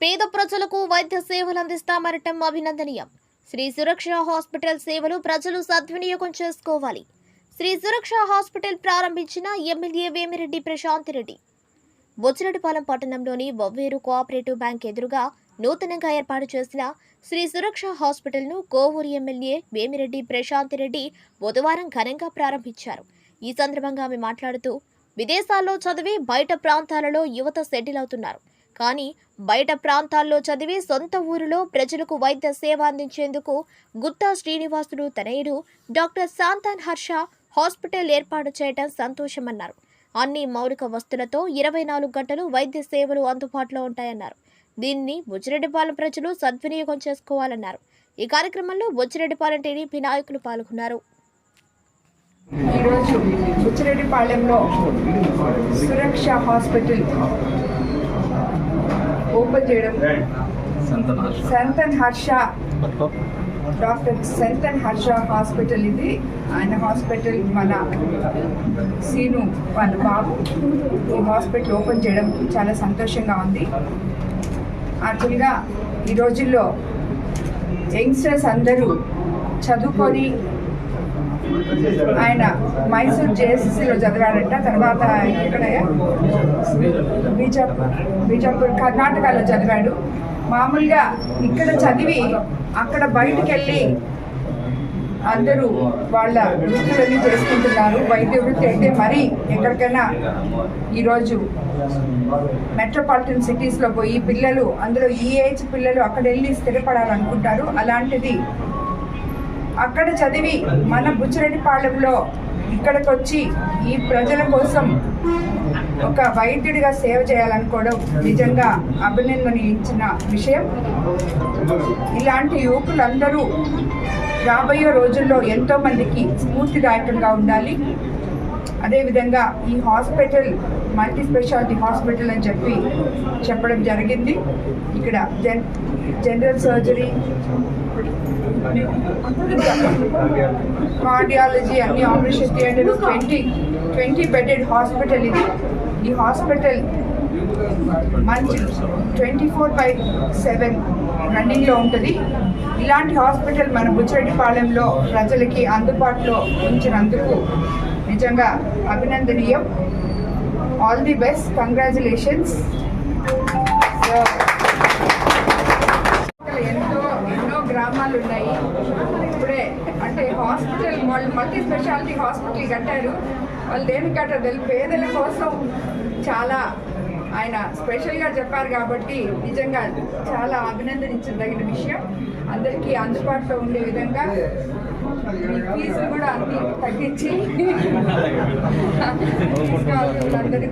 పేద ప్రజలకు వైద్య సేవలు అందిస్తామనటం అభినందనీయం. శ్రీ సురక్ష హాస్పిటల్ సేవలు ప్రజలు సద్వినియోగం చేసుకోవాలి. శ్రీ సురక్ష హాస్పిటల్ ప్రారంభించిన ఎమ్మెల్యే వేమిరెడ్డి ప్రశాంత్ రెడ్డి. బొచ్చిరెడ్డిపాలెం పట్టణంలోని బొవ్వేరు కోఆపరేటివ్ బ్యాంక్ ఎదురుగా నూతనంగా ఏర్పాటు చేసిన శ్రీ సురక్ష హాస్పిటల్ను కోవూరు ఎమ్మెల్యే వేమిరెడ్డి ప్రశాంత్ రెడ్డి బుధవారం ఘనంగా ప్రారంభించారు. ఈ సందర్భంగా ఆమె మాట్లాడుతూ విదేశాల్లో చదివి బయట ప్రాంతాలలో యువత సెటిల్ అవుతున్నారు. కానీ బయట ప్రాంతాల్లో చదివి సొంత ఊరిలో ప్రజలకు వైద్య సేవ అందించేందుకు గుత్తా శ్రీనివాసుడు తనయుడు డాక్టర్ శాంతాన్ హర్ష హాస్పిటల్ ఏర్పాటు చేయడం సంతోషమన్నారు. అన్ని మౌలిక వస్తువులతో ఇరవై నాలుగు గంటలు వైద్య సేవలు అందుబాటులో ఉంటాయన్నారు. దీన్ని బుచ్చిరెడ్డిపాలెం ప్రజలు సద్వినియోగం చేసుకోవాలన్నారు. ఈ కార్యక్రమంలో బుచ్చిరెడ్డిపాలెం టీడీపీ నాయకులు పాల్గొన్నారు. ఈరోజు బుచ్చిరెడ్డిపాళెంలో సురక్ష హాస్పిటల్ ఓపెన్ చేయడం. సంతన్ హర్ష డాక్టర్ సంతన్ హర్ష హాస్పిటల్ ఇది. ఆయన హాస్పిటల్ మన సీను వాళ్ళ బాబు ఈ హాస్పిటల్ ఓపెన్ చేయడం చాలా సంతోషంగా ఉంది. యాక్చువల్గా ఈ రోజుల్లో యంగ్స్టర్స్ అందరూ చదువుకొని ఆయన మైసూర్ జేఎస్సీలో చదివాడంట. తర్వాత ఇక్కడ బీజాపూర్ బీజాపూర్ కర్ణాటకలో చదివాడు. మామూలుగా ఇక్కడ చదివి అక్కడ బయటికి వెళ్ళి అందరూ వాళ్ళ వృత్తులన్నీ చేసుకుంటున్నారు. వైద్య వృత్తి అయితే మరి ఎక్కడికైనా ఈరోజు మెట్రోపాలిటన్ సిటీస్లో పోయి పిల్లలు అందులో ఈ ఏజ్ పిల్లలు అక్కడ వెళ్ళి స్థిరపడాలనుకుంటారు. అలాంటిది అక్కడ చదివి మన బుచ్చిరెడ్డిపాళెంలో ఇక్కడికి వచ్చి ఈ ప్రజల కోసం ఒక వైద్యుడిగా సేవ చేయాలనుకోవడం నిజంగా అభినందనించిన విషయం. ఇలాంటి యువకులందరూ రాబోయే రోజుల్లో ఎంతో మందికి స్ఫూర్తిదాయకంగా ఉండాలి. అదేవిధంగా ఈ హాస్పిటల్ మల్టీ స్పెషాలిటీ హాస్పిటల్ అని చెప్పి చెప్పడం జరిగింది. ఇక్కడ జన్ జనరల్ సర్జరీ కార్డియాలజీ అన్ని operation theatre twenty twenty bedded hospital ఇది. ఈ హాస్పిటల్ మంచి ట్వంటీ ఫోర్ బై సెవెన్ రన్నింగ్లో ఉంటుంది. ఇలాంటి హాస్పిటల్ మన బుచ్చిరెడ్డిపాళెంలో ప్రజలకి అందుబాటులో ఉంచినందుకు నిజంగా అభినందనీయం. ఆల్ ది బెస్ట్ కంగ్రాచులేషన్స్ ఎంతో ఎన్నో గ్రామాలు ఉన్నాయి. ఇప్పుడే అంటే హాస్పిటల్ వాళ్ళు మల్టీ స్పెషాలిటీ హాస్పిటల్ కట్టారు. వాళ్ళు దేనికి కట్టారు తెలియదు పేదల కోసం చాలా ఆయన స్పెషల్గా చెప్పారు కాబట్టి నిజంగా చాలా అభినందించదగిన విషయం. అందరికీ అందుబాటులో ఉండే విధంగా మీ ఫీజులు కూడా అన్ని తగ్గించి తీసుకోవాలని అందరికీ